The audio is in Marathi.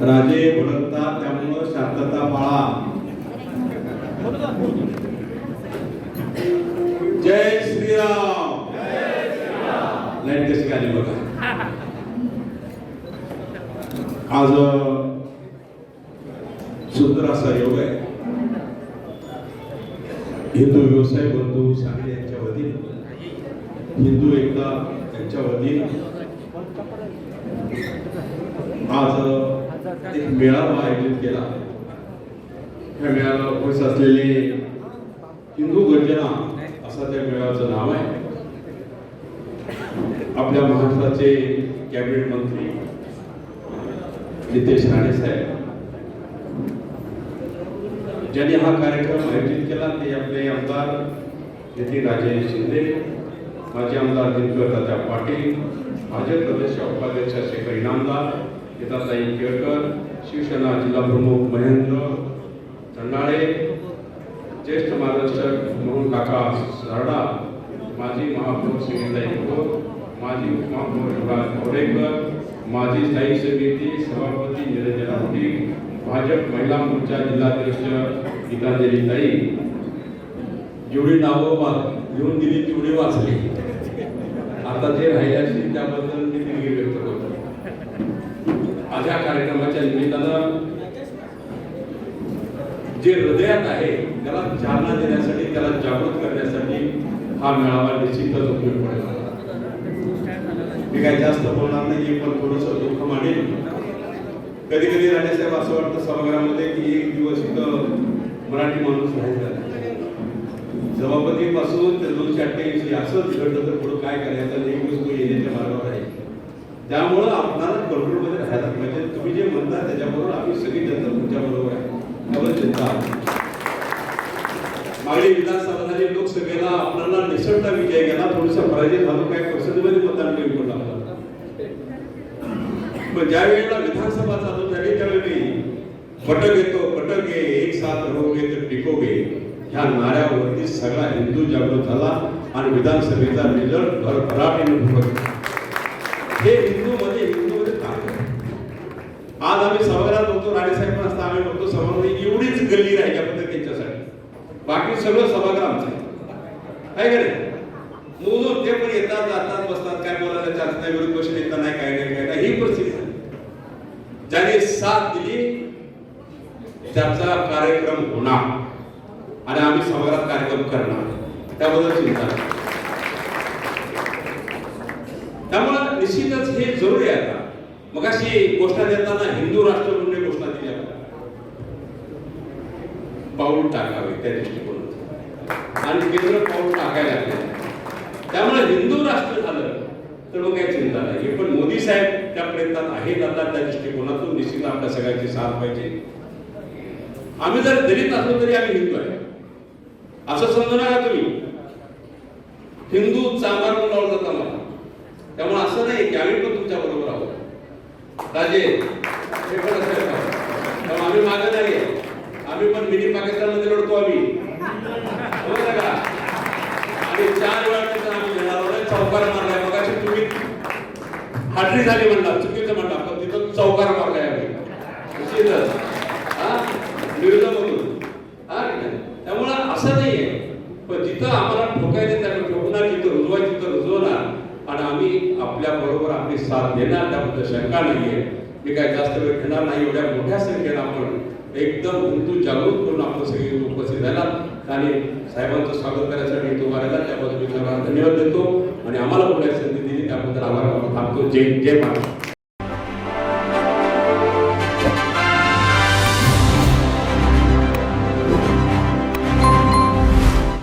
राजे भडकतात त्यामुळं शांतता पाळा. जय श्रीराम. लाइट कशी आली बघा. आज सुंदर असा योग आहे. हिंदू व्यवसाय बंधू सांगली यांच्या वतीने हिंदू एकता यांच्या वतीने आज एक मेळावा आयोजित केला. त्या मेळाव्याला उपस्थित असलेले हिंदू गर्जना असा त्या मेळाव्याचं नाव आहे. आपल्या महाराष्ट्राचे कॅबिनेट मंत्री नितेश राणे साहेब. ज्यांनी हा कार्यक्रम आयोजित केला ते आपले आमदार नितीन राजे शिंदे माजी आमदार दिनकर दादा पाटील भाजप प्रदेश उपाध्यक्ष शेखर इनामदार गीताताई केळकर शिवसेना जिल्हा प्रमुख महेंद्र चंडाळे ज्येष्ठ मार्गदर्शक म्हणून काका सरडा माजी महापौर सुनीताई खोत माजी उपमहापौर युवराज गोरेकर माजी स्थायी समिती सभापती निरंजन आवटी भाजप महिला मोर्चा जिल्हाध्यक्ष गीतांजली ताई. जेवढी नावं लिहून दिली तेवढी वाचली. आता जे राहिले त्याबद्दल आज या कार्यक्रमाच्या निमित्तानं जे हृदयात आहे त्याला चालना देण्यासाठी त्याला जागृत करण्यासाठी हा मेळावा निश्चितच उपयोग पडेल. मी काही जास्त बोलणार नाही पण थोडस दुःख मांडेल कधी कधी राणेसाहेब असं वाटतं सभागृहामध्ये की एक दिवस इथं मराठी माणूस राहायचा सभापतीपासून ते दोनशे अठ्ठ्याऐंशी असंच घडलं तर पुढे काय करायचं एक तो येण्याच्या मार्गावर आहे. त्यामुळं आपणाला कंट्रोलमध्ये राहायला पाहिजे. तुम्ही जे म्हणता त्याच्याबरोबर आम्ही सगळी जनता तुमच्याबरोबर आहे. त्यामुळे जनता मागणी विधानसभा लोकसभेला आपल्याला निसटता विजय गेला. थोडसा पराजय झालो. काय पर्सेंटमध्ये मतदान कमी पण ज्या वेळेला विधानसभा चालू झाली त्यावेळी पटक येतो पटक ये एक साथ रहोगे तर टिकोगे ह्या नाऱ्यावरती सगळा हिंदू जागृत झाला आणि विधानसभेचा रिझल्ट भरभराटीने भरत हे हिंदूमध्ये हिंदूमध्ये हिंदू आज आम्ही सभागृहात बघतो राणेसाहेब पण असता आम्ही बघतो सभागृह एवढीच गल्ली राहिल्या फक्त त्यांच्यासाठी. बाकी सगळं सभागृह आमचं आहे. है का नाही? मोजून ते पण येतात जातात बसतात काय बोलायला चालत नाही विरोध पक्ष नेता नाही काय नाही काय नाही ही परिस्थिती झाली ज्याने साथ दिली त्याचा कार्यक्रम होणार. आणि आम्ही सभागृहात कार्यक्रम करणार. त्याबद्दल चिंता नाही. त्यामुळे निश्चितच हे जरुरी आहे आता मग अशी घोषणा देताना हिंदू राष्ट्र म्हणून घोषणा दिली आपण पाऊल टाकावे त्या दृष्टिकोनात आणि केंद्र पाऊल टाकायला लागले. त्यामुळे हिंदू राष्ट्र झालं तर मग काही चिंता नाही. हे पण मोदी साहेब त्या प्रयत्नात आहेत आता त्या दृष्टिकोनातून. निश्चित आपल्या सगळ्यांची साथ पाहिजे. आम्ही जर दलित असलो तरी आम्ही हिंदू आहे. असं समजू नका तुम्ही. हिंदू चांभार म्हणून त्यामुळे असं नाही की आम्ही पण तुमच्या बरोबर आहोत. राजे हे पण असं त्यामुळे आम्ही मागे नाही आम्ही पण मिनी पाकिस्तानमध्ये लढतो आम्ही. समजलं का? आणि चार वेळा तिथं आम्ही लढणार चौकार मारलाय मग तुम्ही हाटरी झाली म्हणला चुकीचं म्हणला पण तिथं चौकार मारलाय आम्ही. निश्चितच. हा? विरोधामधून. हा की नाही? त्यामुळं असं नाहीये पण जिथं आम्हाला ठोकायचं त्याला ठोकणार जिथं रुजवायचं तिथं रुजवणार आणि आम्ही आपल्या बरोबर आपली साथ देणार त्याबद्दल शंका नाहीये. मी काय जास्त वेळ घेणार नाही एवढ्या मोठ्या संख्येनं आपण एकदम हिंदू जागृत करून आपण सगळे उपस्थित राहिला आणि साहेबांचं स्वागत करण्यासाठी तो उभा त्याबद्दल मी सर्वांना धन्यवाद देतो. आणि आम्हाला बोलायची संधी दिली त्याबद्दल आभार थांबतो. जय जय महाराज.